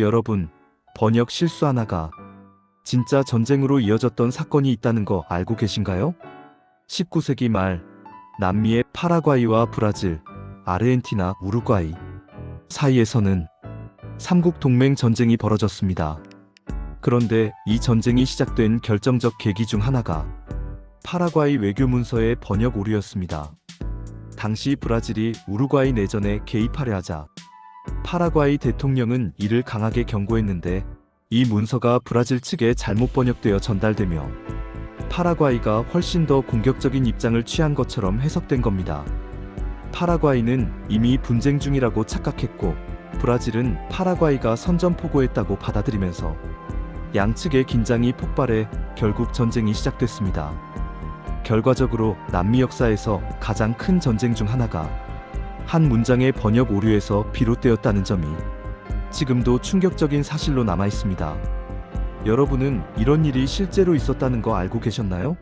여러분, 번역 실수 하나가 진짜 전쟁으로 이어졌던 사건이 있다는 거 알고 계신가요? 19세기 말 남미의 파라과이와 브라질, 아르헨티나, 우루과이 사이에서는 삼국 동맹 전쟁이 벌어졌습니다. 그런데 이 전쟁이 시작된 결정적 계기 중 하나가 파라과이 외교 문서의 번역 오류였습니다. 당시 브라질이 우루과이 내전에 개입하려 하자 파라과이 대통령은 이를 강하게 경고했는데 이 문서가 브라질 측에 잘못 번역되어 전달되며 파라과이가 훨씬 더 공격적인 입장을 취한 것처럼 해석된 겁니다. 파라과이는 이미 분쟁 중이라고 착각했고 브라질은 파라과이가 선전포고했다고 받아들이면서 양측의 긴장이 폭발해 결국 전쟁이 시작됐습니다. 결과적으로 남미 역사에서 가장 큰 전쟁 중 하나가 한 문장의 번역 오류에서 비롯되었다는 점이 지금도 충격적인 사실로 남아 있습니다. 여러분은 이런 일이 실제로 있었다는 거 알고 계셨나요?